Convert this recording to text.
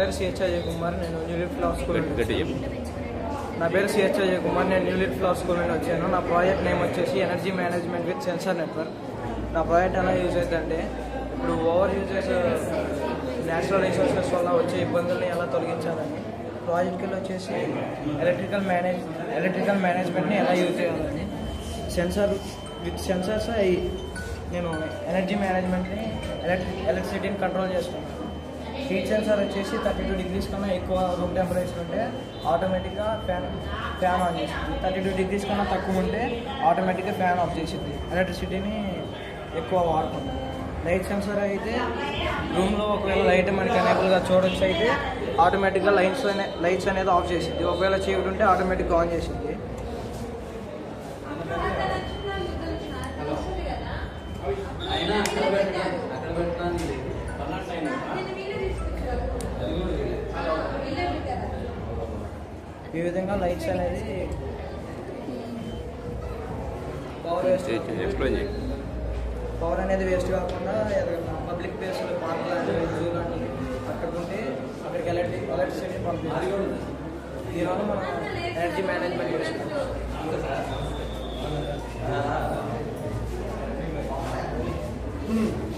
పేరు సిహెచ్ అజయ్ కుమార్ నేను న్యూలిట్ flower school నా పేరు సిహెచ్ అజయ్ కుమార్ నేను న్యూలిట్ ఫ్లవర్ స్కూల్ నుండి వచ్చాను. నా ప్రాజెక్ట్ నేమ్ వచ్చేసి energy management with sensor network నా ప్రాజెక్ట్ ఎలా యూజ్ అవుతుందంటే ఇప్పుడు ఓవర్ యూజెస్ నేచురల్ రిసోర్సెస్ వల్ల వచ్చే ఇబ్బందుల్ని ఎలా తొలగించాలని ప్రాజెక్ట్కి వచ్చేసి ఎలక్ట్రికల్ మేనేజ్ ఎలక్ట్రికల్ మేనేజ్మెంట్ని ఎలా యూజ్ చేయాలని సెన్సార్ విత్ సెన్సార్స్ నేను ఎనర్జీ మేనేజ్మెంట్ని ఎలక్ట్రిక్ ఎలక్ట్రిసిటీని కంట్రోల్ చేస్తున్నాను. హీట్ సెన్సార్ వచ్చేసి థర్టీ టూ డిగ్రీస్ కన్నా ఎక్కువ రూమ్ టెంపరేచర్ ఉంటే ఆటోమేటిక్గా ఫ్యాన్ ఫ్యాన్ ఆన్ చేస్తుంది. థర్టీ టూ డిగ్రీస్ కన్నా తక్కువ ఉంటే ఆటోమేటిక్గా ఫ్యాన్ ఆఫ్ చేసింది ఎలక్ట్రిసిటీని ఎక్కువ వాడుతుంది లైట్ సెన్సార్ అయితే రూమ్లో ఒకవేళ లైట్ మనకి అనేబుల్గా చూడొచ్చు అయితే ఆటోమేటిక్గా లైట్స్ అనే లైట్స్ అనేది ఆఫ్ చేసింది ఒకవేళ చీకటి ఉంటే ఆటోమేటిక్గా ఆన్ చేసింది ఈ విధంగా లైట్స్ అనేది పవర్ వేస్ట్ ఎక్స్ప్లెయిన్ పవర్ అనేది వేస్ట్ కాకుండా పబ్లిక్ ప్లేస్ పార్క్ లాంటి జూ అక్కడ ఉంటే అక్కడికి ఎలక్ట్రిక్ ఎలక్ట్రిసిటీ పంపించాలి దీనివల్ల మనం ఎనర్జీ మేనేజ్మెంట్ చేసుకుంటాం Mm-hmm.